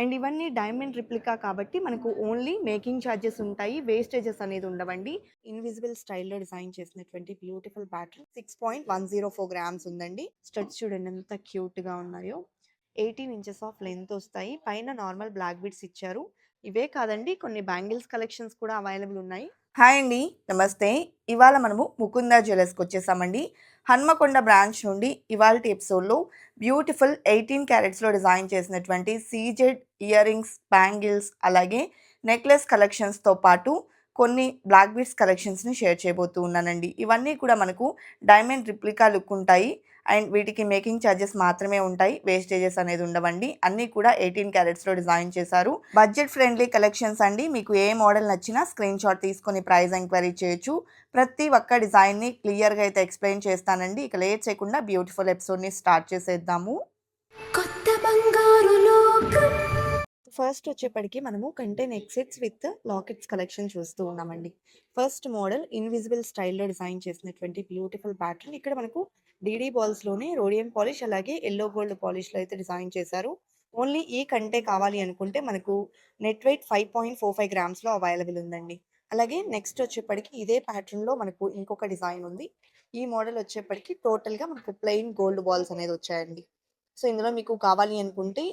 And ఇవన్నీ diamond replica కాబట్టి మనకు ఓన్లీ మేకింగ్ ఛార్జెస్ ఉంటాయి వేస్టేజెస్ అనేది ఉండవండి. ఇన్విజిబుల్ స్టైల్లో డిజైన్ చేసినటువంటి beautiful pattern six point one zero four grams ఉందండి. స్టడ్స్ చూడండి ఎంత క్యూట్గా ఉన్నాయో. ఎయిటీన్ ఇంచెస్ ఆఫ్ లెంత్ వస్తాయి. పైన నార్మల్ బ్లాక్ బిట్స్ ఇచ్చారు. ఇవే కాదండి కొన్ని బ్యాంగిల్స్ కలెక్షన్స్ కూడా అవైలబుల్ ఉన్నాయి. హాయ్ అండి నమస్తే. ఇవాళ మనము ముకుందా జ్యువెలర్స్కి వచ్చేసామండి. హన్మకొండ బ్రాంచ్ నుండి ఇవాళ ఎపిసోడ్లో బ్యూటిఫుల్ ఎయిటీన్ క్యారెట్స్లో డిజైన్ చేసినటువంటి సీజెడ్ ఇయర్ రింగ్స్ బ్యాంగిల్స్ అలాగే నెక్లెస్ కలెక్షన్స్తో పాటు కొన్ని బ్లాక్ బీడ్స్ కలెక్షన్స్ని షేర్ చేయబోతూ ఉన్నానండి. ఇవన్నీ కూడా మనకు డైమండ్ రిప్లికా లుక్ ఉంటాయి. అండ్ వీటికి మేకింగ్ ఛార్జెస్ మాత్రమే ఉంటాయి. వేస్టేజెస్ అనేది ఉండవండి. అన్నీ కూడా ఎయిటీన్ క్యారెట్స్లో డిజైన్ చేశారు. బడ్జెట్ ఫ్రెండ్లీ కలెక్షన్స్ అండి. మీకు ఏ మోడల్ నచ్చినా స్క్రీన్ షాట్ తీసుకొని ప్రైస్ ఎంక్వైరీ చేయొచ్చు. ప్రతి ఒక్క డిజైన్ని క్లియర్గా అయితే ఎక్స్ప్లెయిన్ చేస్తానండి. ఇక లేట్ చేయకుండా బ్యూటిఫుల్ ఎపిసోడ్ని స్టార్ట్ చేసేద్దాము. కొత్త బంగారు లోకం. ఫస్ట్ వచ్చేప్పటికి మనము కంటైన్ ఎక్సెట్స్ విత్ లాకెట్స్ కలెక్షన్ చూస్తూ ఉన్నామండి. ఫస్ట్ మోడల్ ఇన్విజిబుల్ స్టైల్లో డిజైన్ చేసినటువంటి బ్యూటిఫుల్ ప్యాటర్న్ ఇక్కడ మనకు డీడీ బాల్స్లోనే రోడియం పాలిష్ అలాగే ఎల్లో గోల్డ్ పాలిష్లో అయితే డిజైన్ చేశారు. ఓన్లీ ఈ కంటే కావాలి అనుకుంటే మనకు net weight five point four five గ్రామ్స్లో available ఉందండి. అలాగే నెక్స్ట్ వచ్చేప్పటికి ఇదే ప్యాటర్న్లో మనకు ఇంకొక డిజైన్ ఉంది. ఈ మోడల్ వచ్చేప్పటికి టోటల్గా మనకు ప్లెయిన్ గోల్డ్ బాల్స్ అనేది వచ్చాయండి. సో ఇందులో మీకు కావాలి అనుకుంటే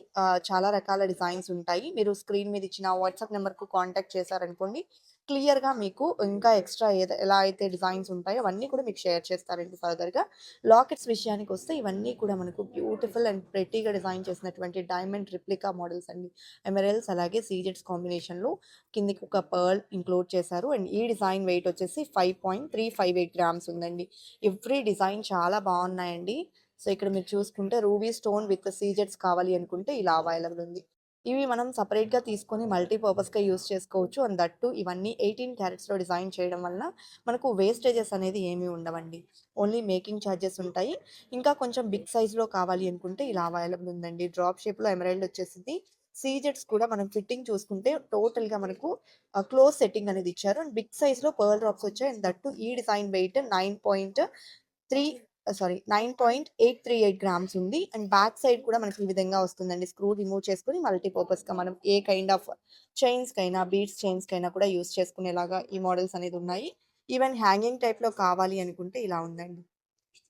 చాలా రకాల డిజైన్స్ ఉంటాయి. మీరు స్క్రీన్ మీద ఇచ్చిన వాట్సాప్ నెంబర్కు కాంటాక్ట్ చేశారనుకోండి క్లియర్గా మీకు ఇంకా ఎక్స్ట్రా ఏదో ఎలా అయితే డిజైన్స్ ఉంటాయో అవన్నీ కూడా మీకు షేర్ చేస్తారండి ఫర్దర్గా. లాకెట్స్ విషయానికి వస్తే ఇవన్నీ కూడా మనకు బ్యూటిఫుల్ అండ్ ప్రెటీగా డిజైన్ చేసినటువంటి డైమండ్ రిప్లికా మోడల్స్ అండి. ఎమరల్స్ అలాగే సీజెట్స్ కాంబినేషన్లో కిందికి ఒక పర్ల్ ఇంక్లూడ్ చేశారు. అండ్ ఈ డిజైన్ వెయిట్ వచ్చేసి five point three five eight grams ఉందండి. ఎవ్రీ డిజైన్ చాలా బాగున్నాయండి. సో ఇక్కడ మీరు చూసుకుంటే రూబీ స్టోన్ విత్ సీజెట్స్ కావాలి అనుకుంటే ఇలా అవైలబుల్ ఉంది. ఇవి మనం సపరేట్గా తీసుకొని మల్టీపర్పస్గా యూస్ చేసుకోవచ్చు. అండ్ దట్టు ఇవన్నీ ఎయిటీన్ క్యారెట్స్లో డిజైన్ చేయడం వలన మనకు వేస్టేజెస్ అనేది ఏమీ ఉండవండి. ఓన్లీ మేకింగ్ ఛార్జెస్ ఉంటాయి. ఇంకా కొంచెం బిగ్ సైజ్లో కావాలి అనుకుంటే ఇలా అవైలబుల్ ఉందండి. డ్రాప్ షేప్లో ఎమరైల్డ్ వచ్చేసింది. సీజెట్స్ కూడా మనం ఫిట్టింగ్ చూసుకుంటే టోటల్గా మనకు క్లోజ్ సెట్టింగ్ అనేది ఇచ్చారు. అండ్ బిగ్ సైజ్లో పర్ల్ డ్రాప్స్ వచ్చాయి. అండ్ దట్టు ఈ design weight nine point three sorry nine point eight three eight grams ఉంది. అండ్ బ్యాక్ సైడ్ కూడా మనకి ఈ విధంగా వస్తుందండి. స్క్రూ రిమూవ్ చేసుకుని మల్టీపర్పస్గా మనం ఏ కైండ్ ఆఫ్ చైన్స్కైనా బీడ్స్ చైన్స్కైనా కూడా యూస్ చేసుకునేలాగా ఈ మోడల్స్ అనేది ఉన్నాయి. ఈవెన్ హ్యాంగింగ్ టైప్లో కావాలి అనుకుంటే ఇలా ఉందండి.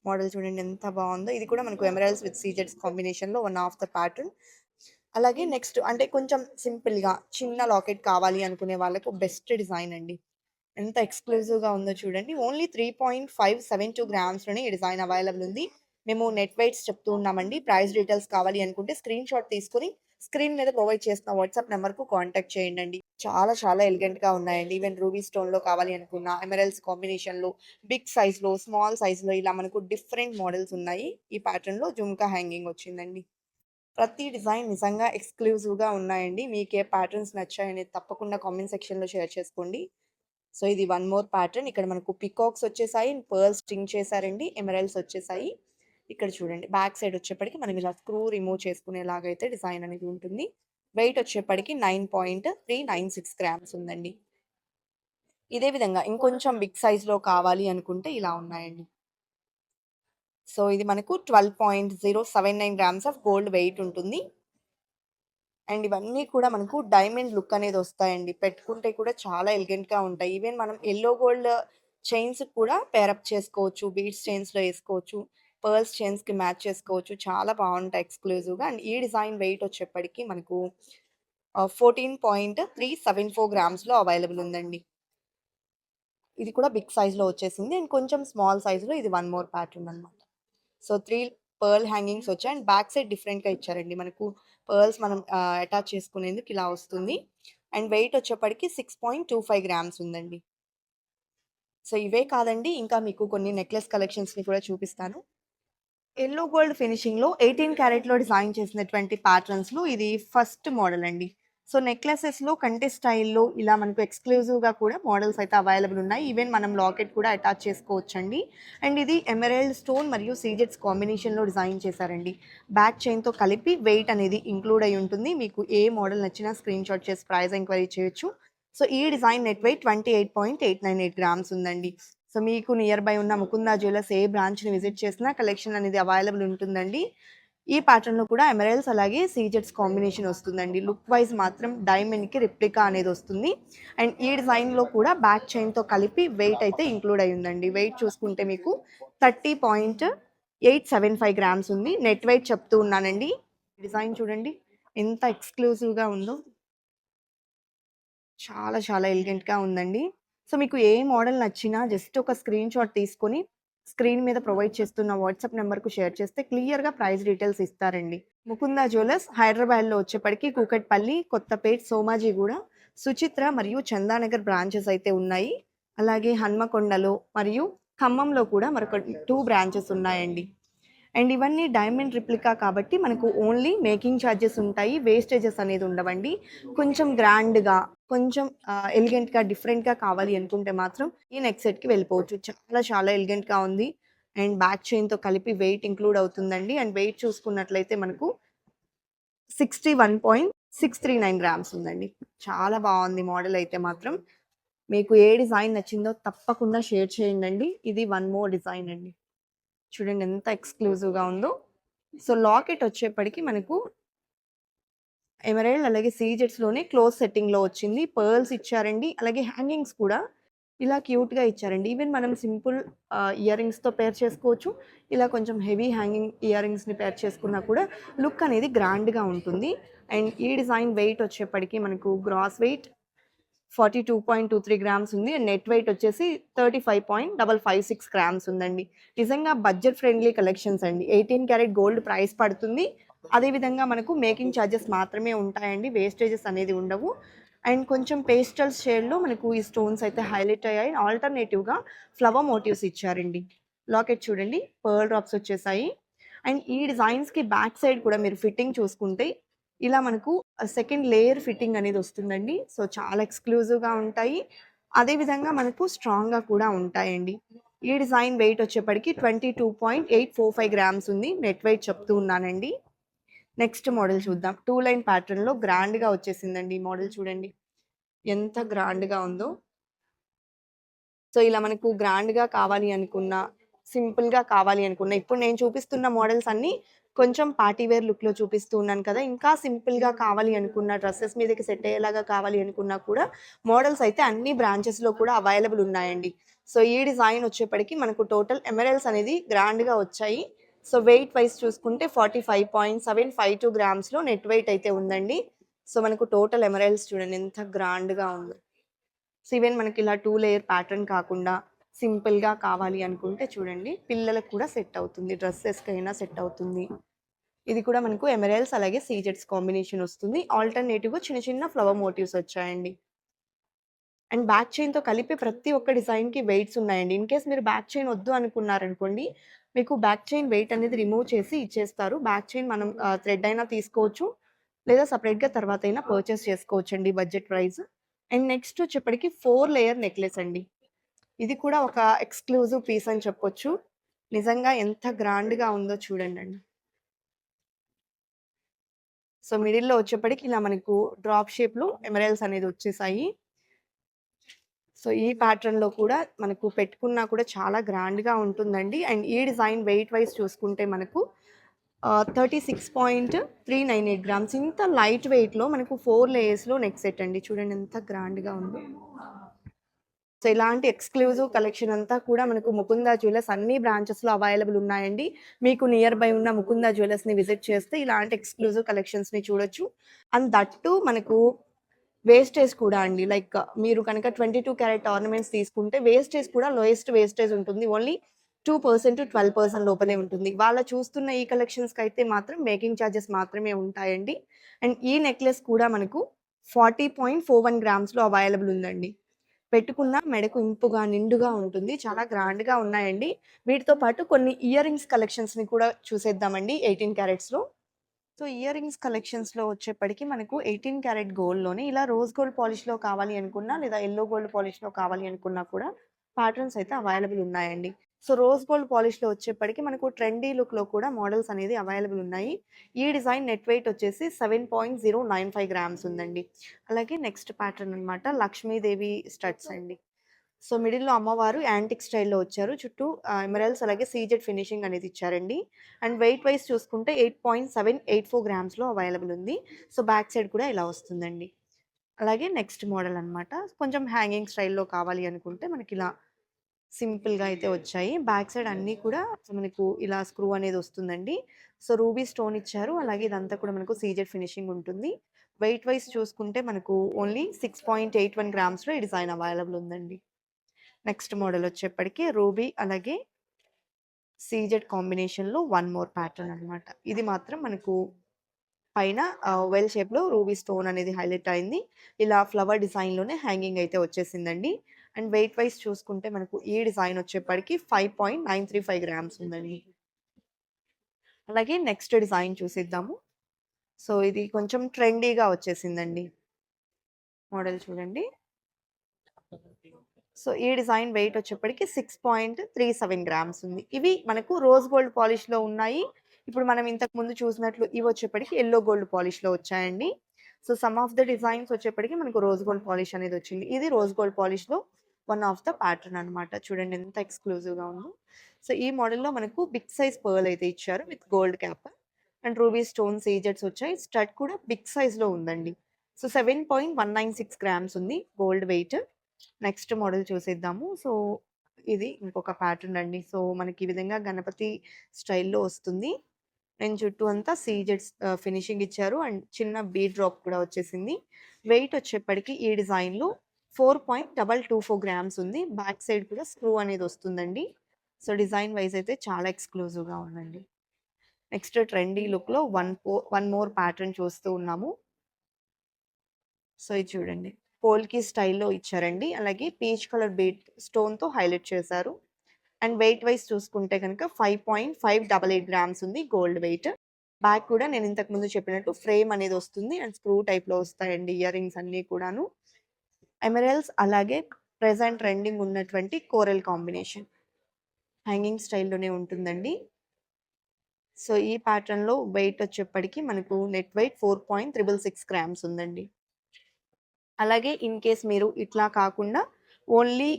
మోడల్ చూడండి ఎంత బాగుందో. ఇది కూడా మనకు ఎమరాల్స్ విత్ సీజెట్స్ కాంబినేషన్లో వన్ ఆఫ్ ద ప్యాటర్న్ అలాగే నెక్స్ట్ అంటే కొంచెం సింపుల్గా చిన్న లాకెట్ కావాలి అనుకునే వాళ్ళకు బెస్ట్ డిజైన్ అండి. ఎంత ఎక్స్క్లూజివ్గా ఉందో చూడండి. Only three point five seven two గ్రామ్స్లోనే ఈ డిజైన్ అవైలబుల్ ఉంది. మేము నెట్ వెయిట్స్ చెప్తూ ఉన్నామండి. ప్రైస్ డీటెయిల్స్ కావాలి అనుకుంటే స్క్రీన్ షాట్ తీసుకుని స్క్రీన్ మీద ప్రొవైడ్ చేసిన వాట్సాప్ నెంబర్కు కాంటాక్ట్ చేయండి అండి. చాలా చాలా ఎలిగెంట్గా ఉన్నాయండి. ఈవెన్ రూబీ స్టోన్లో కావాలి అనుకున్న ఎమరల్స్ కాంబినేషన్లో బిగ్ సైజ్లో స్మాల్ సైజ్లో ఇలా మనకు డిఫరెంట్ మోడల్స్ ఉన్నాయి. ఈ ప్యాటర్న్లో జుమ్కా హ్యాంగింగ్ వచ్చిందండి. ప్రతి డిజైన్ నిజంగా ఎక్స్క్లూజివ్గా ఉన్నాయండి. మీకు ఏ ప్యాటర్న్స్ నచ్చాయని తప్పకుండా కామెంట్ సెక్షన్లో షేర్ చేసుకోండి. సో ఇది వన్ మోర్ ప్యాటర్న్ ఇక్కడ మనకు పికాక్స్ వచ్చేసాయి పర్ల్స్ స్ట్రింగ్ చేశారండి ఎమరల్స్ వచ్చేసాయి. ఇక్కడ చూడండి బ్యాక్ సైడ్ వచ్చేప్పటికి మనం ఇలా స్క్రూ రిమూవ్ చేసుకునేలాగా అయితే డిజైన్ అనేది ఉంటుంది. వెయిట్ వచ్చేప్పటికి nine point three nine six grams ఉందండి. ఇదే విధంగా ఇంకొంచెం బిగ్ సైజ్లో కావాలి అనుకుంటే ఇలా ఉన్నాయండి. సో ఇది మనకు twelve point zero seven nine grams of gold weight ఉంటుంది. అండ్ ఇవన్నీ కూడా మనకు డైమండ్ లుక్ అనేది వస్తాయండి. పెట్టుకుంటే కూడా చాలా ఎలిగెంట్గా ఉంటాయి. ఈవెన్ మనం ఎల్లో గోల్డ్ చైన్స్ కూడా పేరప్ చేసుకోవచ్చు. బీడ్స్ చైన్స్లో వేసుకోవచ్చు. పర్ల్స్ చైన్స్కి మ్యాచ్ చేసుకోవచ్చు. చాలా బాగుంటాయి ఎక్స్క్లూజివ్గా. అండ్ ఈ డిజైన్ వెయిట్ వచ్చేప్పటికి మనకు fourteen point three seven four గ్రామ్స్లో available ఉందండి. ఇది కూడా బిగ్ సైజ్లో వచ్చేసింది. అండ్ కొంచెం స్మాల్ సైజ్లో ఇది వన్ మోర్ ప్యాటర్న్ అనమాట సో త్రీ పర్ల్ హ్యాంగింగ్స్ వచ్చాయి. అండ్ బ్యాక్ సైడ్ డిఫరెంట్గా ఇచ్చారండి. మనకు పర్ల్స్ మనం అటాచ్ చేసుకునేందుకు ఇలా వస్తుంది. అండ్ వెయిట్ వచ్చేప్పటికి six point two five grams ఉందండి. సో ఇవే కాదండి. ఇంకా మీకు కొన్ని నెక్లెస్ కలెక్షన్స్ని కూడా చూపిస్తాను. ఎల్లో గోల్డ్ ఫినిషింగ్లో ఎయిటీన్ క్యారెట్లో డిజైన్ చేసినటువంటి ప్యాటర్న్స్లో ఇది ఫస్ట్ మోడల్ అండి. సో నెక్లెసెస్లో కంటే స్టైల్లో ఇలా మనకు ఎక్స్క్లూజివ్గా కూడా మోడల్స్ అయితే అవైలబుల్ ఉన్నాయి. ఈవెన్ మనం లాకెట్ కూడా అటాచ్ చేసుకోవచ్చండి. అండ్ ఇది ఎమరాల్డ్ స్టోన్ మరియు సీజెట్స్ కాంబినేషన్లో డిజైన్ చేశారండి. బ్యాక్ చైన్తో కలిపి వెయిట్ అనేది ఇంక్లూడ్ అయి ఉంటుంది. మీకు ఏ మోడల్ నచ్చినా స్క్రీన్ షాట్ చేసి ప్రైస్ ఎంక్వైరీ చేయొచ్చు. సో ఈ design net weight twenty eight point eight nine eight grams ఉందండి. సో మీకు నియర్ బై ఉన్న ముకుందా జ్యువెలర్స్ ఏ బ్రాంచ్ని విజిట్ చేసినా కలెక్షన్ అనేది అవైలబుల్ ఉంటుందండి. ఈ ప్యాటర్న్‌లో కూడా ఎమరాల్డ్స్ అలాగే సీజెట్స్ కాంబినేషన్ వస్తుందండి. లుక్ వైజ్ మాత్రం డైమండ్‌కి రిప్లికా అనేది వస్తుంది. అండ్ ఈ డిజైన్‌లో కూడా బ్యాక్ చైన్‌తో కలిపి వెయిట్ అయితే ఇంక్లూడ్ అయ్యిందండి వెయిట్ చూసుకుంటే మీకు 30.875 గ్రామ్స్ ఉంది. నెట్ వెయిట్ చెప్తూ ఉన్నానండి. డిజైన్ చూడండి ఎంత ఎక్స్‌క్లూజివ్‌గా ఉందో. చాలా చాలా ఎలిగెంట్‌గా ఉందండి. సో, మీకు ఏ మోడల్ నచ్చినా జస్ట్ ఒక స్క్రీన్‌షాట్ తీసుకొని స్క్రీన్ మీద ప్రొవైడ్ చేస్తున్న వాట్సాప్ నెంబర్కు షేర్ చేస్తే క్లియర్‌గా ప్రైస్ డీటెయిల్స్ ఇస్తారండి. ముకుంద జ్యువెలర్స్ హైదరాబాద్‌లో వచ్చేప్పటికి కూకట్పల్లి, కొత్తపేట్, సోమాజిగూడ, సుచిత్ర మరియు చందానగర్ బ్రాంచెస్ అయితే ఉన్నాయి. అలాగే హన్మకొండలో మరియు ఖమ్మంలో కూడా మరొక టూ బ్రాంచెస్ ఉన్నాయండి. అండ్ ఇవన్నీ డైమండ్ రిప్లికా కాబట్టి మనకు ఓన్లీ మేకింగ్ చార్జెస్ ఉంటాయి. వేస్టేజెస్ అనేది ఉండవండి. కొంచెం గ్రాండ్‌గా, కొంచెం ఎలిగెంట్‌గా, డిఫరెంట్‌గా కావాలి అనుకుంటే మాత్రం ఈ నెక్ సెట్‌కి వెళ్ళిపోవచ్చు. చాలా చాలా ఎలిగెంట్‌గా ఉంది. అండ్ బ్యాక్ చైన్‌తో కలిపి వెయిట్ ఇంక్లూడ్ అవుతుందండి. అండ్ వెయిట్ చూసుకున్నట్లయితే మనకు 61.639 గ్రామ్స్ ఉందండి. చాలా బాగుంది మోడల్ అయితే మాత్రం. మీకు ఏ డిజైన్ నచ్చిందో తప్పకుండా షేర్ చేయండండి. ఇది వన్ మోర్ డిజైన్ అండి. చూడండి ఎంత ఎక్స్‌క్లూజివ్‌గా ఉందో. సో, లాకెట్ వచ్చేప్పటికి మనకు ఎమరాల్డ్ అలాగే సీజెట్స్‌లోనే క్లోజ్ సెట్టింగ్‌లో వచ్చింది. పర్ల్స్ ఇచ్చారండి. అలాగే హ్యాంగింగ్స్ కూడా ఇలా క్యూట్‌గా ఇచ్చారండి. ఈవెన్ మనం సింపుల్ ఇయర్ రింగ్స్‌తో పేర్ చేసుకోవచ్చు. ఇలా కొంచెం హెవీ హ్యాంగింగ్ ఇయర్ రింగ్స్‌ని పేర్ చేసుకున్నా కూడా లుక్ అనేది గ్రాండ్‌గా ఉంటుంది. అండ్ ఈ డిజైన్ వెయిట్ వచ్చేప్పటికి మనకు గ్రాస్ వెయిట్ 42.23 గ్రామ్స్ ఉంది. అండ్ నెట్ వెయిట్ వచ్చేసి 35.556 గ్రామ్స్ ఉందండి. నిజంగా బడ్జెట్ ఫ్రెండ్లీ కలెక్షన్స్ అండి. 18 క్యారెట్ గోల్డ్ ప్రైస్ పడుతుంది. అదే విధంగా మనకు మేకింగ్ చార్జెస్ మాత్రమే ఉంటాయండి. వేస్టేజెస్ అనేది ఉండవు. అండ్ కొంచెం పేస్టల్ షేడ్‌లో మనకు ఈ స్టోన్స్ అయితే హైలైట్ అయ్యాయి. ఆల్టర్‌నేటివ్‌గా ఫ్లవర్ మోటివ్స్ ఇచ్చారండి. లాకెట్ చూడండి పర్ల్ డ్రాప్స్ వచ్చేసాయి. అండ్ ఈ డిజైన్స్‌కి బ్యాక్ సైడ్ కూడా మీరు ఫిట్టింగ్ చూసుకుంటే ఇలా మనకు సెకండ్ లేయర్ ఫిట్టింగ్ అనేది వస్తుందండి. సో, చాలా ఎక్స్‌క్లూజివ్‌గా ఉంటాయి. అదే విధంగా మనకు స్ట్రాంగ్‌గా కూడా ఉంటాయండి. ఈ డిజైన్ వెయిట్ వచ్చేప్పటికి 22.845 గ్రామ్స్ ఉంది. నెట్ వెయిట్ చెప్తూ ఉన్నానండి. నెక్స్ట్ మోడల్ చూద్దాం. టూ లైన్ ప్యాటర్న్‌లో గ్రాండ్‌గా వచ్చేసిందండి ఈ మోడల్ చూడండి. ఎంత గ్రాండ్‌గా ఉందో. సో, ఇలా మనకు గ్రాండ్‌గా కావాలి అనుకున్న సింపుల్‌గా కావాలి అనుకున్నా ఇప్పుడు నేను చూపిస్తున్న మోడల్స్ అన్నీ కొంచెం పార్టీ వేర్ లుక్‌లో చూపిస్తూ ఉన్నాను కదా! ఇంకా సింపుల్‌గా కావాలి అనుకున్న డ్రెస్సెస్ మీదకి సెట్ అయ్యేలాగా కావాలి అనుకున్నా కూడా మోడల్స్ అయితే అన్ని బ్రాంచెస్‌లో కూడా అవైలబుల్ ఉన్నాయండి. సో, ఈ డిజైన్ వచ్చేప్పటికి మనకు టోటల్ ఎమరల్స్ అనేది గ్రాండ్‌గా వచ్చాయి. సో, వెయిట్ వైస్ చూసుకుంటే 45.752 గ్రామ్స్‌లో నెట్ వెయిట్ అయితే ఉందండి. సో, మనకు టోటల్ ఎమరల్స్ చూడండి ఎంత గ్రాండ్‌గా ఉంది సో, ఈవెన్ మనకి ఇలా టూ లేయర్ ప్యాటర్న్ కాకుండా సింపుల్‌గా కావాలి అనుకుంటే చూడండి పిల్లలకు కూడా సెట్ అవుతుంది. డ్రెస్సెస్కి అయినా సెట్ అవుతుంది. ఇది కూడా మనకు ఎమరాల్డ్స్ అలాగే సీజెట్స్ కాంబినేషన్ వస్తుంది. ఆల్టర్‌నేటివ్‌గా చిన్న చిన్న ఫ్లవర్ మోటివ్స్ వచ్చాయండి. అండ్ బ్యాక్ చైన్‌తో కలిపి ప్రతి ఒక్క డిజైన్‌కి వెయిట్స్ ఉన్నాయండి. ఇన్ కేస్ మీరు బ్యాక్ చైన్ వద్దు అనుకున్నారనుకోండి, మీకు బ్యాక్ చైన్ వెయిట్ అనేది రిమూవ్ చేసి ఇచ్చేస్తారు. బ్యాక్ చైన్ మనం థ్రెడ్ అయినా తీసుకోవచ్చు. లేదా సెపరేట్‌గా తర్వాత అయినా పర్చేస్ చేసుకోవచ్చు అండి బడ్జెట్ ప్రైస్. అండ్ నెక్స్ట్ వచ్చేప్పటికి ఫోర్ లేయర్ నెక్లెస్ అండి. ఇది కూడా ఒక ఎక్స్‌క్లూజివ్ పీస్ అని చెప్పొచ్చు. నిజంగా ఎంత గ్రాండ్‌గా ఉందో చూడండండి. సో, మిడిల్‌లో వచ్చేప్పటికి ఇలా మనకు డ్రాప్ షేప్‌లో ఎమరాల్డ్స్ అనేది వచ్చేసాయి. సో, ఈ ప్యాటర్న్‌లో కూడా మనకు పెట్టుకున్నా కూడా చాలా గ్రాండ్‌గా ఉంటుందండి. అండ్ ఈ డిజైన్ వెయిట్ వైస్ చూసుకుంటే మనకు thirty six point three nine eight grams ఇంత లైట్ వెయిట్‌లో మనకు ఫోర్ లేయర్స్‌లో నెక్ సెట్ అండి. చూడండి ఎంత గ్రాండ్‌గా ఉందో. సో, ఇలాంటి ఎక్స్‌క్లూజివ్ కలెక్షన్ అంతా కూడా మనకు ముకుంద జ్యువెలర్స్ అన్ని బ్రాంచెస్‌లో అవైలబుల్ ఉన్నాయండి. మీకు నియర్ బై ఉన్న ముకుంద జ్యువెలర్స్‌ని విజిట్ చేస్తే ఇలాంటి ఎక్స్‌క్లూజివ్ కలెక్షన్స్‌ని చూడొచ్చు. అండ్ దట్ టూ మనకు వేస్టేజ్ కూడా అండి. లైక్ మీరు కనుక 22 క్యారెట్ ఆర్నమెంట్స్ తీసుకుంటే వేస్టేజ్ కూడా లోయెస్ట్ వేస్టేజ్ ఉంటుంది. ఓన్లీ 2% 12% లోపలే ఉంటుంది. వాళ్ళ చూస్తున్న ఈ కలెక్షన్స్‌కి అయితే మాత్రం మేకింగ్ చార్జెస్ మాత్రమే ఉంటాయండి. అండ్ ఈ నెక్లెస్ కూడా మనకు 40.41 గ్రామ్స్‌లో అవైలబుల్ ఉందండి. పెట్టుకున్న మెడకు ఇంపుగా, నిండుగా ఉంటుంది. చాలా గ్రాండ్‌గా ఉన్నాయండి. వీటితో పాటు కొన్ని ఇయర్ రింగ్స్ కలెక్షన్స్‌ని కూడా చూసేద్దామండి 18 క్యారెట్స్‌లో. సో, ఇయర్ రింగ్స్ కలెక్షన్స్‌లో వచ్చేప్పటికి మనకు 18 క్యారెట్ గోల్డ్‌లోనే ఇలా రోజ్ గోల్డ్ పాలిష్‌లో కావాలి అనుకున్నా, లేదా ఎల్లో గోల్డ్ పాలిష్‌లో కావాలి అనుకున్నా కూడా ప్యాటర్న్స్ అయితే అవైలబుల్ ఉన్నాయండి. సో, రోజ్ గోల్డ్ పాలిష్‌లో వచ్చేప్పటికి మనకు ట్రెండీ లుక్‌లో కూడా మోడల్స్ అనేది అవైలబుల్ ఉన్నాయి. ఈ డిజైన్ నెట్ వెయిట్ వచ్చేసి 7.095 గ్రామ్స్ ఉందండి. అలాగే నెక్స్ట్ ప్యాటర్న్ అన్నమాట లక్ష్మీదేవి స్టడ్స్ అండి. సో మిడిల్‌లో అమ్మవారు యాంటిక్ స్టైల్‌లో వచ్చారు. చుట్టూ ఎమరల్స్ అలాగే సీజెడ్ ఫినిషింగ్ అనేది ఇచ్చారండి. అండ్ వెయిట్ వైస్ చూసుకుంటే 8.784 గ్రామ్స్‌లో అవైలబుల్ ఉంది. సో బ్యాక్ సైడ్ కూడా ఇలా వస్తుందండి. అలాగే నెక్స్ట్ మోడల్ అనమాట కొంచెం హ్యాంగింగ్ స్టైల్‌లో కావాలి అనుకుంటే మనకి ఇలా సింపుల్‌గా అయితే వచ్చాయి. బ్యాక్ సైడ్ అన్నీ కూడా మనకు ఇలా స్క్రూ అనేది వస్తుందండి. సో రూబీ స్టోన్ ఇచ్చారు. అలాగే ఇదంతా కూడా మనకు సీజెడ్ ఫినిషింగ్ ఉంటుంది. వెయిట్ వైస్ చూసుకుంటే మనకు ఓన్లీ 6.81 గ్రామ్స్‌లో ఈ డిజైన్ అవైలబుల్ ఉందండి. నెక్స్ట్ మోడల్ వచ్చేప్పటికి రూబీ అలాగే సీజెడ్ కాంబినేషన్‌లో వన్ మోర్ ప్యాటర్న్ అన్నమాట. ఇది మాత్రం మనకు పైన ఓవెల్ షేప్‌లో రూబీ స్టోన్ అనేది హైలైట్ అయింది. ఇలా ఫ్లవర్ డిజైన్‌లోనే హ్యాంగింగ్ అయితే వచ్చేసిందండి. అండ్ వెయిట్ వైస్ చూసుకుంటే మనకు ఈ డిజైన్ వచ్చేప్పటికి 5.935 గ్రామ్స్ ఉందండి. అలాగే నెక్స్ట్ డిజైన్ చూసేద్దాము. సో ఇది కొంచెం ట్రెండీగా వచ్చేసిందండి. మోడల్ చూడండి. సో ఈ డిజైన్ వెయిట్ వచ్చేప్పటికి 6.37 గ్రామ్స్ ఉంది. ఇవి మనకు రోజ్ గోల్డ్ పాలిష్‌లో ఉన్నాయి. ఇప్పుడు మనం ఇంతకు ముందు చూసినట్లు ఇవి వచ్చేప్పటికి ఎల్లో గోల్డ్ పాలిష్‌లో వచ్చాయండి. So some of the designs వచ్చేప్పటికి మనకు రోజ్ గోల్డ్ పాలిష్ అనేది వచ్చింది. ఇది రోజ్ గోల్డ్ పాలిష్‌లో వన్ ఆఫ్ ద ప్యాటర్న్ అనమాట చూడండి ఎంత ఎక్స్‌క్లూజివ్‌గా ఉందో. సో ఈ మోడల్‌లో మనకు బిగ్ సైజ్ పర్ల్ అయితే ఇచ్చారు with gold cap. And ruby stone సీజెడ్స్ వచ్చాయి. స్టడ్ కూడా బిగ్ సైజ్‌లో ఉందండి. సో 7.196 గ్రామ్స్ ఉంది గోల్డ్ వెయిట్. నెక్స్ట్ మోడల్ చూసేద్దాము. సో ఇది ఇంకొక ప్యాటర్న్ అండి. సో మనకి ఈ విధంగా గణపతి స్టైల్‌లో వస్తుంది. నేను చుట్టూ అంతా సీజెడ్స్ ఫినిషింగ్ ఇచ్చారు. అండ్ చిన్న బీ డ్రాప్ కూడా వచ్చేసింది. వెయిట్ వచ్చేప్పటికి ఈ డిజైన్‌లో 4.224 గ్రామ్స్ ఉంది. బ్యాక్ సైడ్ కూడా స్క్రూ అనేది వస్తుందండి. సో డిజైన్ వైస్ అయితే చాలా ఎక్స్‌క్లూజివ్‌గా ఉందండి. నెక్స్ట్ ట్రెండీ లుక్‌లో వన్ పో వన్ మోర్ ప్యాటర్న్ చూస్తూ ఉన్నాము. సో ఇది చూడండి. పోల్కి స్టైల్‌లో ఇచ్చారండి. అలాగే పీచ్ కలర్ బీట్ స్టోన్‌తో హైలైట్ చేశారు. అండ్ వెయిట్ వైస్ చూసుకుంటే గనుక 5.588 గ్రామ్స్ ఉంది గోల్డ్ వెయిట్. బ్యాక్ కూడా నేను ఇంతకు ముందు చెప్పినట్టు ఫ్రేమ్ అనేది వస్తుంది. అండ్ స్క్రూ టైప్‌లో వస్తాయండి ఇయర్ రింగ్స్ అన్నీ కూడాను. ఎమరాల్డ్స్ అలాగే ప్రెజెంట్ ట్రెండింగ్ ఉన్నటువంటి కోరల్ కాంబినేషన్. హ్యాంగింగ్ స్టైల్‌లోనే ఉంటుందండి. సో ఈ ప్యాటర్న్‌లో వెయిట్ వచ్చేప్పటికి మనకు నెట్ వెయిట్ 4.666 గ్రామ్స్ ఉందండి. అలాగే ఇన్ కేస్ మీరు ఇట్లా కాకుండా ఓన్లీ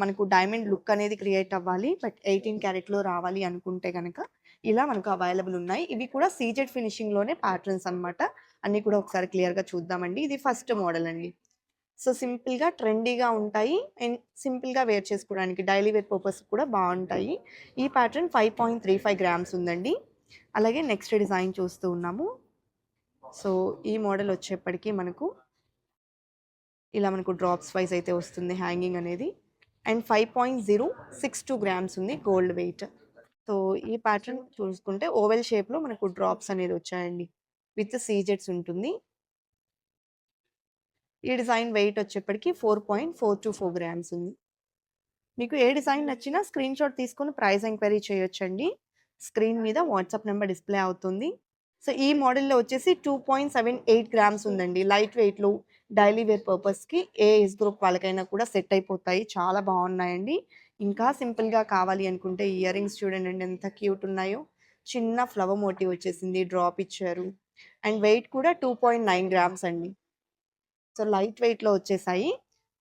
మనకు డైమండ్ లుక్ అనేది క్రియేట్ అవ్వాలి. బట్ 18 క్యారెట్‌లో రావాలి అనుకుంటే కనుక ఇలా మనకు అవైలబుల్ ఉన్నాయి. ఇవి కూడా సీజెడ్ ఫినిషింగ్‌లోనే ప్యాటర్న్స్ అన్నమాట. అన్నీ కూడా ఒకసారి క్లియర్‌గా చూద్దామండి. ఇది ఫస్ట్ మోడల్ అండి. సో సింపుల్‌గా ట్రెండీగా ఉంటాయి. అండ్ సింపుల్‌గా వేర్ చేసుకోవడానికి డైలీ వేర్ పర్పస్ కూడా బాగుంటాయి ఈ ప్యాటర్న్ 5.35 గ్రామ్స్ ఉందండి. అలాగే నెక్స్ట్ డిజైన్ చూస్తూ ఉన్నాము. సో ఈ మోడల్ వచ్చేప్పటికీ మనకు ఇలా మనకు డ్రాప్స్ వైస్ అయితే వస్తుంది హ్యాంగింగ్ అనేది. అండ్ 5.062 గ్రామ్స్ ఉంది గోల్డ్ వెయిట్. సో ఈ ప్యాటర్న్ చూసుకుంటే ఓవెల్ షేప్‌లో మనకు డ్రాప్స్ అనేది వచ్చాయండి. విత్ సీజెడ్స్ ఉంటుంది. ఈ డిజైన్ వెయిట్ వచ్చేప్పటికి 4.424 గ్రామ్స్ ఉంది. మీకు ఏ డిజైన్ నచ్చినా స్క్రీన్‌షాట్ తీసుకొని ప్రైస్ ఎంక్వైరీ చేయొచ్చండి. స్క్రీన్ మీద వాట్సాప్ నెంబర్ డిస్‌ప్లే అవుతుంది. సో ఈ మోడల్‌లో వచ్చేసి 2.78 గ్రామ్స్ ఉందండి. లైట్ వెయిట్‌లో డైలీ వేర్ పర్పస్‌కి ఏ ఏజ్ గ్రూప్ వాళ్ళకైనా కూడా సెట్ అయిపోతాయి. చాలా బాగున్నాయండి ఇంకా సింపుల్‌గా కావాలి అనుకుంటే ఇయర్ రింగ్స్ చూడండండి ఎంత క్యూట్ ఉన్నాయో. చిన్న ఫ్లవర్ మోటివ్ వచ్చేసింది. డ్రాప్ ఇచ్చారు. అండ్ వెయిట్ కూడా 2.9 గ్రామ్స్ అండి. సో లైట్ వెయిట్‌లో వచ్చేసాయి.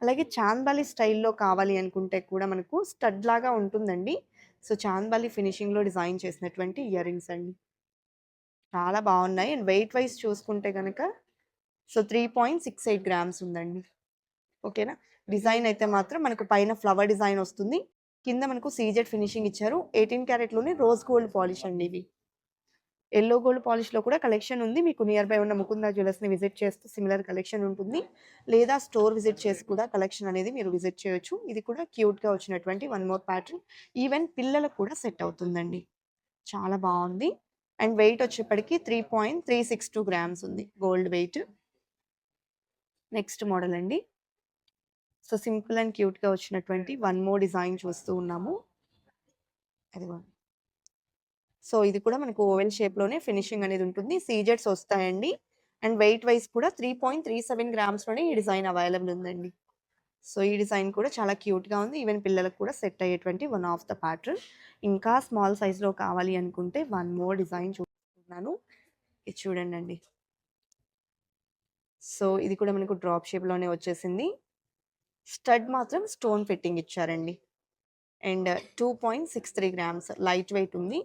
అలాగే చాంద్బాలి స్టైల్‌లో కావాలి అనుకుంటే కూడా మనకు స్టడ్ లాగా ఉంటుందండి. సో చాంద్బాలి ఫినిషింగ్‌లో డిజైన్ చేసినటువంటి ఇయర్ రింగ్స్ అండి. చాలా బాగున్నాయి అండ్ వెయిట్ వైస్ చూసుకుంటే కనుక సో 3.68 గ్రామ్స్ ఉందండి. ఓకేనా. డిజైన్ అయితే మాత్రం మనకు పైన ఫ్లవర్ డిజైన్ వస్తుంది. కింద మనకు సీజెడ్ ఫినిషింగ్ ఇచ్చారు. ఎయిటీన్ క్యారెట్లోని రోజ్ గోల్డ్ పాలిష్ అండి ఇవి. ఎల్లో గోల్డ్ పాలిష్‌లో కూడా కలెక్షన్ ఉంది. మీకు నియర్ బై ఉన్న ముకుందా జ్యువెలర్స్ని విజిట్ చేస్తూ సిమిలర్ కలెక్షన్ ఉంటుంది. లేదా స్టోర్ విజిట్ చేసి కూడా కలెక్షన్ అనేది మీరు విజిట్ చేయొచ్చు. ఇది కూడా క్యూట్‌గా వచ్చినటువంటి వన్ మోర్ ప్యాటర్న్. ఈవెన్ పిల్లలకు కూడా సెట్ అవుతుందండి. చాలా బాగుంది అండ్ వెయిట్ వచ్చేప్పటికి 3.362 గ్రామ్స్ ఉంది గోల్డ్ వెయిట్. నెక్స్ట్ మోడల్ అండి. సో సింపుల్ అండ్ క్యూట్‌గా వచ్చినటువంటి వన్ మోర్ డిజైన్ చూస్తూ ఉన్నాము. అదిగోండి. సో ఇది కూడా మనకు ఓవెల్ షేప్‌లోనే ఫినిషింగ్ అనేది ఉంటుంది. సీజెట్స్ వస్తాయండి. అండ్ వెయిట్ వైస్ కూడా 3.37 గ్రామ్స్‌లోనే ఈ డిజైన్ అవైలబుల్ ఉందండి. సో ఈ డిజైన్ కూడా చాలా క్యూట్‌గా ఉంది. ఈవెన్ పిల్లలకు కూడా సెట్ అయ్యేటువంటి వన్ ఆఫ్ ద ప్యాటర్న్. ఇంకా స్మాల్ సైజ్‌లో కావాలి అనుకుంటే వన్ మోర్ డిజైన్ చూస్తున్నాను ఇది చూడండి అండి సో ఇది కూడా మనకు డ్రాప్ షేప్‌లోనే వచ్చేసింది. స్టడ్ మాత్రం స్టోన్ ఫిట్టింగ్ ఇచ్చారండి. అండ్ 2.63 గ్రామ్స్ లైట్ వెయిట్ ఉంది.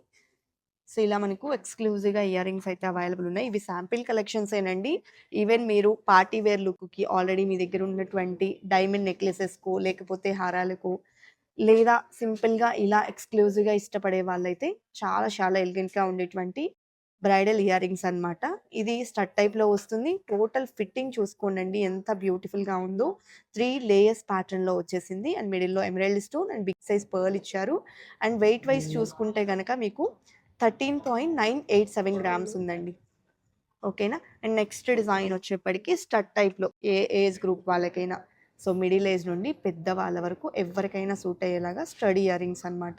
సో, ఇలా మనకు ఎక్స్‌క్లూజివ్‌గా ఇయర్ రింగ్స్ అయితే అవైలబుల్ ఉన్నాయి. ఇవి శాంపిల్ కలెక్షన్సేనండి. ఈవెన్ మీరు పార్టీ వేర్ లుక్‌కి ఆల్రెడీ మీ దగ్గర ఉన్నటువంటి డైమండ్ నెక్లెసెస్‌కో లేకపోతే హారాలకు లేదా సింపుల్‌గా ఇలా ఎక్స్‌క్లూజివ్‌గా ఇష్టపడే వాళ్ళైతే చాలా చాలా ఎలిగెంట్‌గా ఉండేటువంటి బ్రైడల్ ఇయర్ రింగ్స్ అన్నమాట. ఇది స్టడ్ టైప్‌లో వస్తుంది. టోటల్ ఫిట్టింగ్ చూసుకోండండి ఎంత బ్యూటిఫుల్‌గా ఉందో. 3 లేయర్స్ ప్యాటర్న్‌లో వచ్చేసింది. అండ్ మిడిల్‌లో emerald stone and big size pearl ఇచ్చారు. అండ్ వెయిట్ వైస్ చూసుకుంటే గనక మీకు 13.987 గ్రామ్స్ ఉందండి. ఓకేనా? అండ్ నెక్స్ట్ డిజైన్ వచ్చేప్పటికి స్టడ్ టైప్‌లో ఏ ఏజ్ గ్రూప్ వాళ్ళకైనా సో, మిడిల్ ఏజ్ నుండి పెద్దవాళ్ళ వరకు ఎవరికైనా సూట్ అయ్యేలాగా స్టడీ ఇయర్ రింగ్స్ అన్నమాట.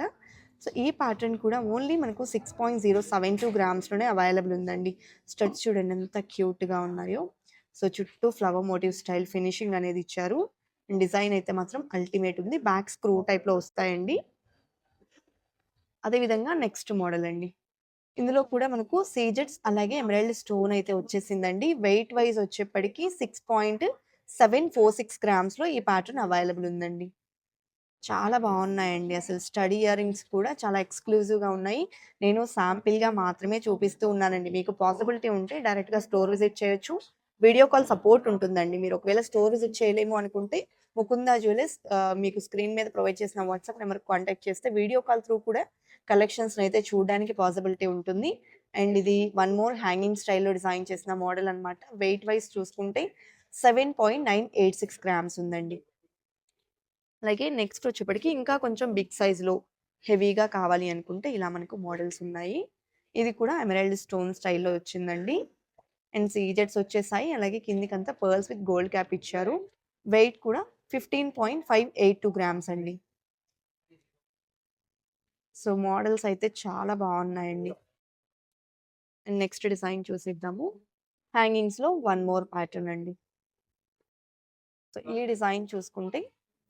సో, ఈ ప్యాటర్న్ కూడా ఓన్లీ మనకు 6.072 గ్రామ్స్‌లోనే అవైలబుల్ ఉందండి. స్టడ్స్ చూడండి ఎంత క్యూట్‌గా ఉన్నాయో. సో, చుట్టూ ఫ్లవర్ మోటివ్ స్టైల్ ఫినిషింగ్ అనేది ఇచ్చారు. అండ్ డిజైన్ అయితే మాత్రం అల్టిమేట్ ఉంది. బ్యాక్ స్క్రూ టైప్‌లో వస్తాయండి. అదే విధంగా నెక్స్ట్ మోడల్ అండి. ఇందులో కూడా మనకు సీజెట్స్ అలాగే ఎమరాల్డ్ స్టోన్ అయితే వచ్చేసిందండి. వెయిట్ వైస్ వచ్చేప్పటికి 6.746 గ్రామ్స్‌లో ఈ ప్యాటర్న్ అవైలబుల్ ఉందండి. చాలా బాగున్నాయండి. అసలు స్టడీ ఇయర్ రింగ్స్ కూడా చాలా ఎక్స్‌క్లూజివ్‌గా ఉన్నాయి. నేను శాంపిల్‌గా మాత్రమే చూపిస్తూ ఉన్నానండి. మీకు పాసిబిలిటీ ఉంటే డైరెక్ట్‌గా స్టోర్ విజిట్ చేయొచ్చు. వీడియో కాల్ సపోర్ట్ ఉంటుందండి. మీరు ఒకవేళ స్టోర్ విజిట్ చేయలేము అనుకుంటే ముకుందా జ్యువెలర్స్ మీకు స్క్రీన్ మీద ప్రొవైడ్ చేసిన వాట్సాప్ నెంబర్‌కి కాంటాక్ట్ చేస్తే వీడియో కాల్ త్రూ కూడా కలెక్షన్స్‌ని అయితే చూడడానికి పాసిబిలిటీ ఉంటుంది. అండ్ ఇది వన్ మోర్ హ్యాంగింగ్ స్టైల్‌లో డిజైన్ చేసిన మోడల్ అన్నమాట. వెయిట్ వైస్ చూసుకుంటే 7.986 గ్రామ్స్ ఉందండి. అలాగే నెక్స్ట్ వచ్చేప్పటికి ఇంకా కొంచెం బిగ్ సైజ్‌లో హెవీగా కావాలి అనుకుంటే ఇలా మనకు మోడల్స్ ఉన్నాయి. ఇది కూడా ఎమరాల్డ్ స్టోన్ స్టైల్‌లో వచ్చిందండి. అండ్ సీజెట్స్ వచ్చేసాయి. అలాగే కిందికంతా పర్ల్స్ విత్ గోల్డ్ క్యాప్ ఇచ్చారు. వెయిట్ కూడా 15.582 గ్రామ్స్ అండి. సో, మోడల్స్ అయితే చాలా బాగున్నాయండి. అండ్ నెక్స్ట్ డిజైన్ చూసిద్దాము హ్యాంగింగ్స్‌లో వన్ మోర్ ప్యాటర్న్ అండి. సో, ఈ డిజైన్ చూసుకుంటే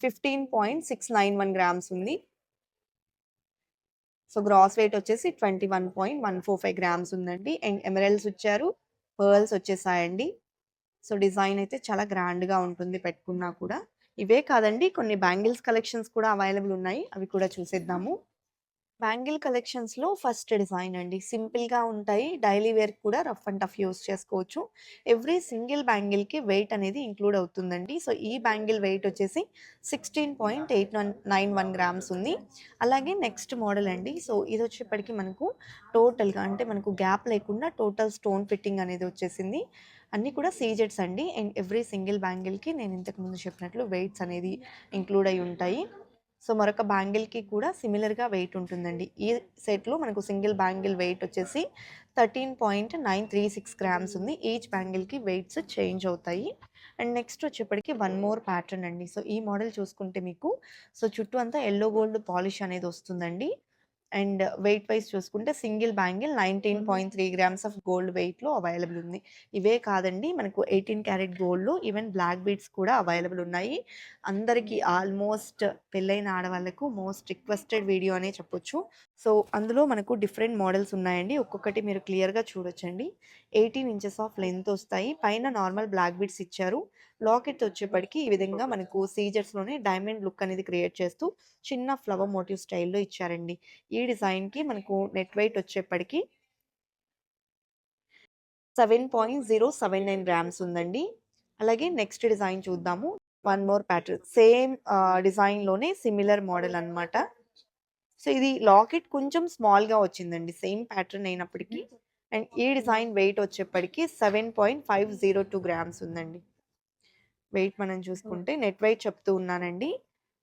15.691 గ్రామ్స్ ఉంది. సో, గ్రాస్ వెయిట్ వచ్చేసి 21.145 గ్రామ్స్ ఉందండి. అండ్ ఎమరల్స్ ఇచ్చారు. పర్ల్స్ వచ్చేసాయండి. సో, డిజైన్ అయితే చాలా గ్రాండ్‌గా ఉంటుంది పెట్టుకున్నా కూడా. ఇవే కాదండి కొన్ని బ్యాంగిల్స్ కలెక్షన్స్ కూడా అవైలబుల్ ఉన్నాయి. అవి కూడా చూసేద్దాము. బ్యాంగిల్ కలెక్షన్స్‌లో ఫస్ట్ డిజైన్ అండి. సింపుల్‌గా ఉంటాయి. డైలీ వేర్ కూడా రఫ్ అండ్ టఫ్ యూజ్ చేసుకోవచ్చు. ఎవ్రీ సింగిల్ బ్యాంగిల్‌కి వెయిట్ అనేది ఇంక్లూడ్ అవుతుందండి. సో, ఈ బ్యాంగిల్ వెయిట్ వచ్చేసి 16.891 గ్రామ్స్ ఉంది. అలాగే నెక్స్ట్ మోడల్ అండి. సో, ఇది వచ్చేప్పటికి మనకు టోటల్‌గా అంటే మనకు గ్యాప్ లేకుండా టోటల్ స్టోన్ ఫిట్టింగ్ అనేది వచ్చేసింది. అన్నీ కూడా సీజెట్స్ అండి. అండ్ ఎవ్రీ సింగిల్ బ్యాంగిల్‌కి నేను ఇంతకుముందు చెప్పినట్లు వెయిట్స్ అనేది ఇంక్లూడ్ అయ్యి ఉంటాయి. సో, మరొక బ్యాంగిల్‌కి కూడా సిమిలర్‌గా వెయిట్ ఉంటుందండి. ఈ సెట్‌లో మనకు సింగిల్ బ్యాంగిల్ వెయిట్ వచ్చేసి 13.936 గ్రామ్స్ ఉంది. ఈచ్ బ్యాంగిల్‌కి వెయిట్స్ చేంజ్ అవుతాయి. అండ్ నెక్స్ట్ వచ్చేప్పటికి వన్ మోర్ ప్యాటర్న్ అండి. సో, ఈ మోడల్ చూసుకుంటే మీకు సో, చుట్టూ అంతా ఎల్లో గోల్డ్ పాలిష్ అనేది వస్తుందండి. అండ్ వెయిట్ వైస్ చూసుకుంటే single bangle 19.3 grams of gold వెయిట్‌లో అవైలబుల్ ఉంది. ఇవే కాదండి మనకు 18 క్యారెట్ గోల్డ్‌లో ఈవెన్ బ్లాక్ బీడ్స్ కూడా అవైలబుల్ ఉన్నాయి. అందరికీ ఆల్మోస్ట్ పెళ్ళైన ఆడవాళ్ళకు మోస్ట్ రిక్వెస్టెడ్ వీడియో అనే చెప్పొచ్చు. సో, అందులో మనకు డిఫరెంట్ మోడల్స్ ఉన్నాయండి. ఒక్కొక్కటి మీరు క్లియర్‌గా చూడొచ్చండి. 18 ఇంచెస్ ఆఫ్ లెంగ్త్ వస్తాయి. పైన నార్మల్ బ్లాక్ బీడ్స్ ఇచ్చారు. లాకెట్ వచ్చేప్పటికి ఈ విధంగా మనకు సీజెట్స్‌లోనే డైమండ్ లుక్ అనేది క్రియేట్ చేస్తూ చిన్న ఫ్లవర్ మోటివ్ స్టైల్‌లో ఇచ్చారండి. ఈ డిజైన్‌కి మనకు నెట్ వెయిట్ వచ్చేప్పటికి 7.079 గ్రామ్స్ ఉందండి. అలాగే నెక్స్ట్ డిజైన్ చూద్దాము. వన్ మోర్ ప్యాటర్న్ సేమ్ డిజైన్‌లోనే సిమిలర్ మోడల్ అన్నమాట. సో, ఇది లాకెట్ కొంచెం స్మాల్‌గా వచ్చిందండి. సేమ్ ప్యాటర్న్ అయినప్పటికీ. అండ్ ఈ డిజైన్ వెయిట్ వచ్చేప్పటికి 7.502 గ్రామ్స్ ఉందండి. వెయిట్ మనం చూసుకుంటే నెట్ వెయిట్ చెప్తూ ఉన్నానండి.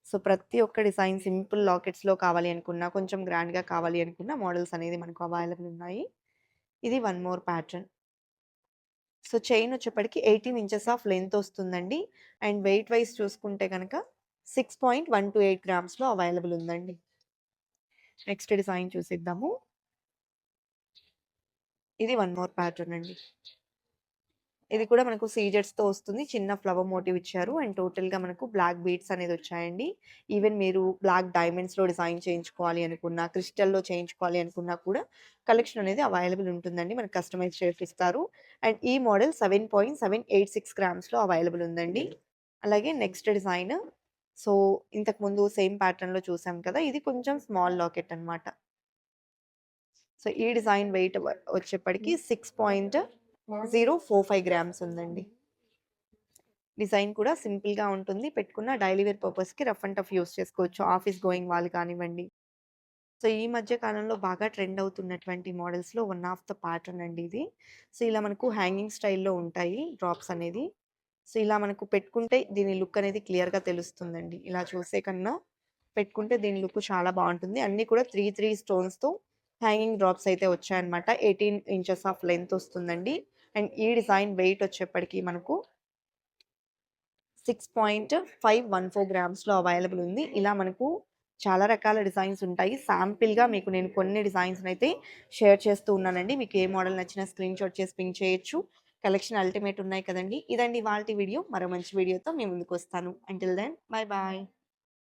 సో, ప్రతి ఒక్క డిజైన్ సింపుల్ లాకెట్స్‌లో కావాలి అనుకున్నా, కొంచెం గ్రాండ్‌గా కావాలి అనుకున్న మోడల్స్ అనేది మనకు అవైలబుల్ ఉన్నాయి. ఇది one more pattern. So, chain వచ్చేప్పటికి 18 ఇంచెస్ ఆఫ్ లెంగ్త్ వస్తుందండి. అండ్ వెయిట్ వైస్ చూసుకుంటే గనక 6.128 గ్రామ్స్‌లో అవైలబుల్ ఉందండి. నెక్స్ట్ డిజైన్ చూసేద్దాము. ఇది వన్ మోర్ ప్యాటర్న్ అండి. ఇది కూడా మనకు సీజెట్స్‌తో వస్తుంది. చిన్న ఫ్లవర్ మోటివ్ ఇచ్చారు. అండ్ టోటల్‌గా మనకు బ్లాక్ బీడ్స్ అనేది వచ్చాయండి. ఈవెన్ మీరు బ్లాక్ డైమండ్స్‌లో డిజైన్ చేయించుకోవాలి అనుకున్నా, క్రిస్టల్‌లో చేయించుకోవాలి అనుకున్నా కూడా కలెక్షన్ అనేది అవైలబుల్ ఉంటుందండి. మనకు కస్టమైజ్ చేసి ఇస్తారు. అండ్ ఈ మోడల్ 7.786 గ్రామ్స్‌లో అవైలబుల్ ఉందండి. అలాగే నెక్స్ట్ డిజైన్ సో, ఇంతకుముందు సేమ్ ప్యాటర్న్‌లో చూసాం కదా! ఇది కొంచెం స్మాల్ లాకెట్ అన్నమాట. సో, ఈ design weight zero four five grams ఉందండి. డిజైన్ కూడా సింపుల్‌గా ఉంటుంది. పెట్టుకున్న డైలీ వేర్ పర్పస్‌కి రఫ్ అండ్ టఫ్ యూస్ చేసుకోవచ్చు. ఆఫీస్ గోయింగ్ వాళ్ళు కానివ్వండి. సో, ఈ మధ్య కాలంలో బాగా ట్రెండ్ అవుతున్నటువంటి మోడల్స్‌లో వన్ ఆఫ్ ద ప్యాటర్న్ అండి ఇది. సో, ఇలా మనకు హ్యాంగింగ్ స్టైల్‌లో ఉంటాయి డ్రాప్స్ అనేది. సో, ఇలా మనకు పెట్టుకుంటే దీని లుక్ అనేది క్లియర్‌గా తెలుస్తుందండి. ఇలా చూసే కన్నా పెట్టుకుంటే దీని లుక్ చాలా బాగుంటుంది అన్నీ కూడా 3, 3 స్టోన్స్‌తో హ్యాంగింగ్ డ్రాప్స్ అయితే వచ్చాయన్నమాట. 18 ఇంచెస్ ఆఫ్ లెంత్ వస్తుందండి. అండ్ ఈ డిజైన్ వెయిట్ వచ్చేప్పటికి మనకు 6.514 గ్రామ్స్‌లో అవైలబుల్ ఉంది. ఇలా మనకు చాలా రకాల డిజైన్స్ ఉంటాయి. శాంపిల్‌గా మీకు నేను కొన్ని డిజైన్స్‌నైతే షేర్ చేస్తూ ఉన్నానండి. మీకు ఏ మోడల్ నచ్చినా స్క్రీన్‌షాట్ చేసి పిన్ చేయొచ్చు. కలెక్షన్ అల్టిమేట్ ఉన్నాయి కదండి ఇదండి వాళ్ళ వీడియో. మరో మంచి వీడియోతో మీ ముందుకొస్తాను. Until then bye bye.